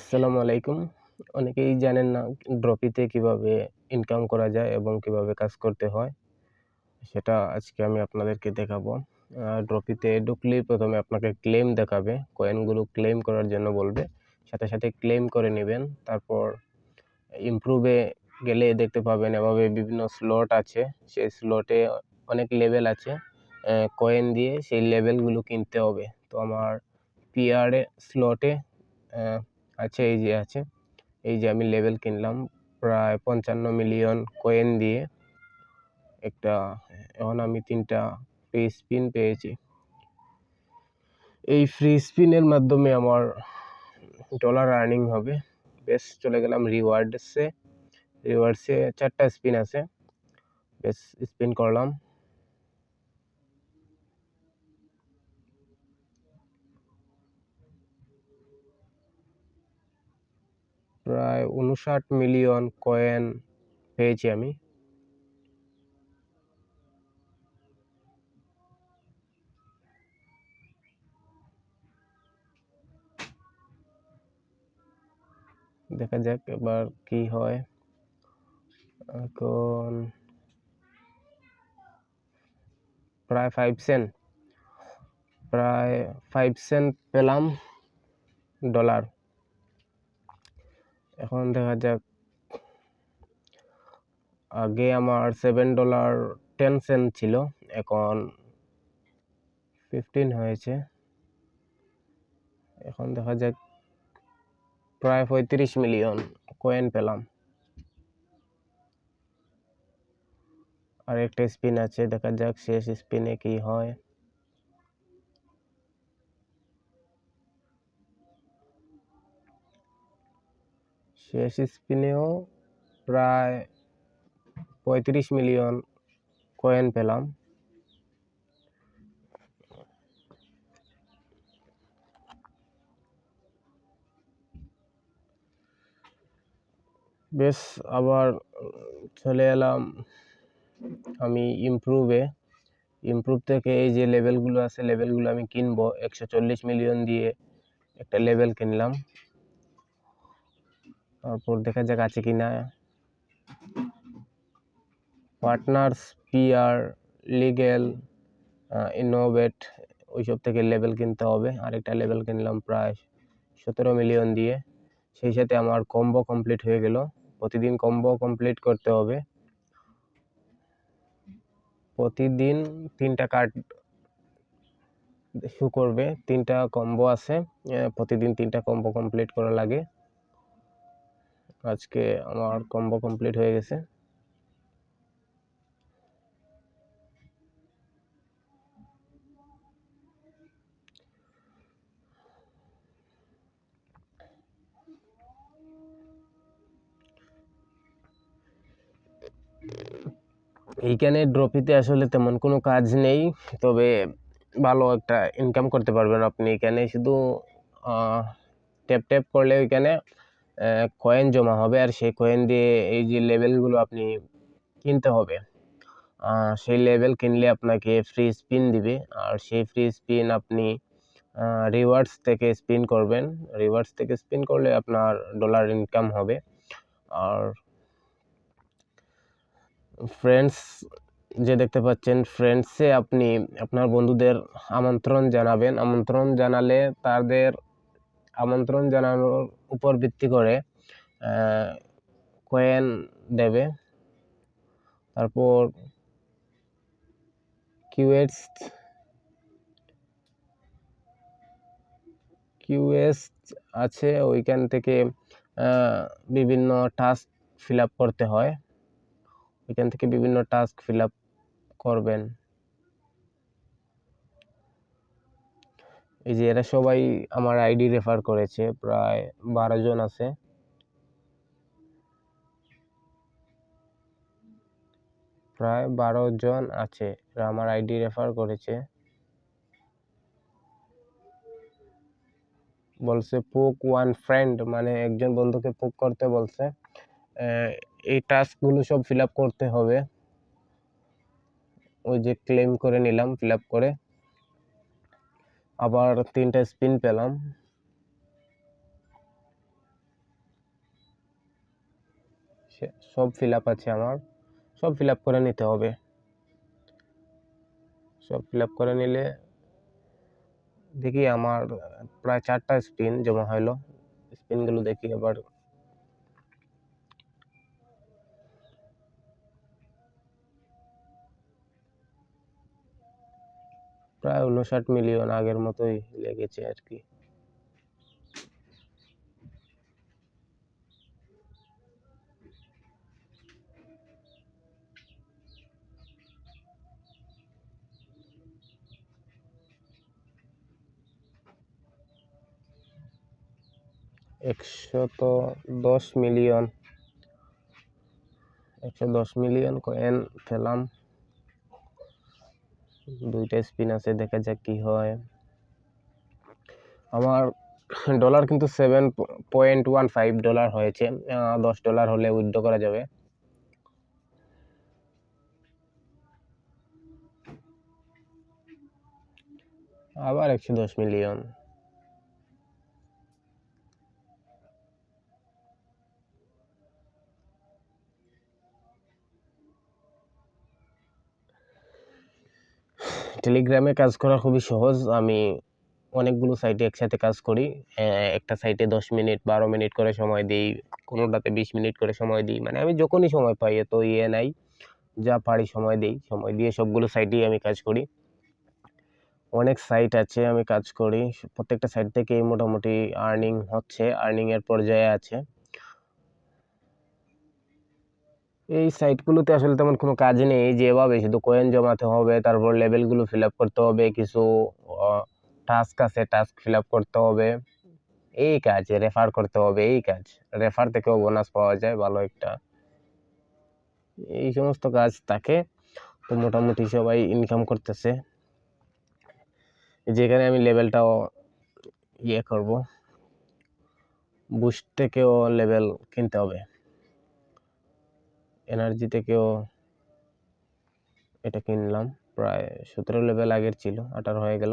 আসসালামু আলাইকুম। অনেকেই জানেন না ড্রপিতে কীভাবে ইনকাম করা যায় এবং কীভাবে কাজ করতে হয়। সেটা আজকে আমি আপনাদেরকে দেখাবো। ড্রপিতে ঢুকলেই প্রথমে আপনাকে ক্লেম দেখাবে কয়েনগুলো ক্লেম করার জন্য বলবে। সাথে সাথে ক্লেম করে নেবেন। তারপর ইমপ্রুভে গেলে দেখতে পাবেন এভাবে বিভিন্ন স্লট আছে। সেই স্লটে অনেক লেভেল আছে। কয়েন দিয়ে সেই লেভেলগুলো কিনতে হবে। তো আমার পিআরে স্লটে আছে, এই যে আছে। এই যে আমি লেভেল কিনলাম প্রায় পঞ্চান্ন মিলিয়ন কয়েন দিয়ে। একটা, এখন আমি তিনটা ফ্রি স্পিন পেয়েছি। এই ফ্রি স্পিনের মাধ্যমে আমার ডলার আর্নিং হবে। বেশ, চলে গেলাম রিওয়ার্ডসে রিওয়ার্ডসে চারটা স্পিন আছে। বেশ স্পিন করলাম। প্রায় উনষাট মিলিয়ন কয়েন পেয়েছি আমি। দেখা যাক এবার কি হয়। এখন প্রায় ফাইভ সেন্ট প্রায় ফাইভ সেন্ট পেলাম ডলার এখন দেখা যাক। আগে আমার সেভেন ডলার টেন সেন্ট ছিল, এখন ফিফটিন হয়েছে। এখন দেখা যাক, প্রায় পঁয়ত্রিশ মিলিয়ন কয়েন পেলাম। আর একটা স্পিন আছে, দেখা যাক শেষ স্পিনে কি হয়। শেষ স্পিনেও প্রায় পঁয়ত্রিশ মিলিয়ন কয়েন পেলাম। বেশ, আবার চলে এলাম আমি ইমপ্রুভে। ইমপ্রুভ থেকে এই যে লেভেলগুলো আছে, লেভেলগুলো আমি কিনবো। একশো চল্লিশ মিলিয়ন দিয়ে একটা লেভেল কিনলাম। তারপর দেখা যাক আছে কি না পার্টনার্স পিআর লিগেল ইনোভেট ওইসব থেকে লেভেল কিনতে হবে। আরেকটা লেভেল কিনলাম প্রায় সতেরো মিলিয়ন দিয়ে। সেই সাথে আমার কম্বো কমপ্লিট হয়ে গেল। প্রতিদিন কম্বো কমপ্লিট করতে হবে। প্রতিদিন তিনটা কার্ড শু করবে। তিনটা কম্বো আছে। প্রতিদিন তিনটা কম্বো কমপ্লিট করা লাগে। আজকে আমার কম্বো কমপ্লিট হয়ে গেছে। এইখানে ড্রপিতে আসলে তেমন কোনো কাজ নেই, তবে ভালো একটা ইনকাম করতে পারবেন আপনি এখানে। শুধু ট্যাপ ট্যাপ করলে ওইখানে কয়েন জমা হবে আর সেই কয়েন দিয়ে এই যে লেভেলগুলো আপনি কিনতে হবে। সেই লেভেল কিনলে আপনাকে ফ্রি স্পিন দিবে। আর সেই ফ্রি স্পিন আপনি রিওয়ার্ডস থেকে স্পিন করবেন। রিওয়ার্ডস থেকে স্পিন করলে আপনার ডলার ইনকাম হবে। আর ফ্রেন্ডস যে দেখতে পাচ্ছেন ফ্রেন্ডসে আপনি আপনার বন্ধুদের আমন্ত্রণ জানাবেন। আমন্ত্রণ জানালে তাদের আমন্ত্রণ জানানোর উপর ভিত্তি করে কয়েন দেবে। তারপর কিউএস কিউএস আছে, ওইখান থেকে বিভিন্ন টাস্ক ফিল আপ করতে হয়। এখান থেকে বিভিন্ন টাস্ক ফিল আপ করবেন। এই যে এরা সবাই আমার আইডি রেফার করেছে, প্রায় বারো জন আছে। প্রায় বারো জন আছে, এরা আমার আইডি রেফার করেছে। বলছে, পুক ওয়ান ফ্রেন্ড মানে একজন বন্ধুকে পুক করতে বলছে। এই টাস্কগুলো সব ফিল আপ করতে হবে। ওই যে ক্লেম করে নিলাম, ফিল আপ করে। আবার তিনটা স্পিন পেলাম। সব ফিল আপ আছে আমার। সব ফিল আপ করে নিতে হবে। সব ফিল আপ করে নিলে দেখি আমার প্রায় চারটা স্পিন জমা হলো স্পিনগুলো দেখি আবার প্রায় উনষাট মিলিয়ন আগের মতোই লেগেছে আর কি। একশত দশ মিলিয়ন একশো দশ মিলিয়ন কয়েন পেলাম দুইটা স্পিন আছে, দেখা যাক কি হয়। আমার ডলার কিন্তু seven point one five dollar হয়েছে। দশ ডলার হলে উইথড্র করা যাবে। আবার একশো দশ মিলিয়ন। টেলিগ্রামে কাজ করা খুবই সহজ। আমি অনেকগুলো সাইটে একসাথে কাজ করি। একটা সাইটে দশ মিনিট, বারো মিনিট করে সময় দিই, কোনোটাতে বিশ মিনিট করে সময় দিই। মানে আমি যখনই সময় পাই, এত ইয়ে নাই, যা পারি সময় দিই। সময় দিয়ে সবগুলো সাইটেই আমি কাজ করি। অনেক সাইট আছে, আমি কাজ করি। প্রত্যেকটা সাইট থেকেই মোটামুটি আর্নিং হচ্ছে আর্নিং এর পর্যায়ে আছে। এই সাইটগুলোতে আসলে তেমন কোনো কাজ নেই। যে এভাবে শুধু কয়েন জমাতে হবে, তারপর লেভেলগুলো ফিল আপ করতে হবে, কিছু টাস্ক আছে টাস্ক ফিল আপ করতে হবে। এই কাজ রেফার করতে হবে, এই কাজ। রেফার থেকেও বোনাস পাওয়া যায়, ভালো একটা। এই সমস্ত কাজ থাকে। তো মোটামুটি সবাই ইনকাম করতেছে। যেখানে আমি লেভেলটাও ইয়ে করব। বুস্ট থেকেও লেভেল কিনতে হবে। এনার্জি থেকেও এটা কিনলাম প্রায় সতেরো লেভেল আগের ছিল আঠারো হয়ে গেল।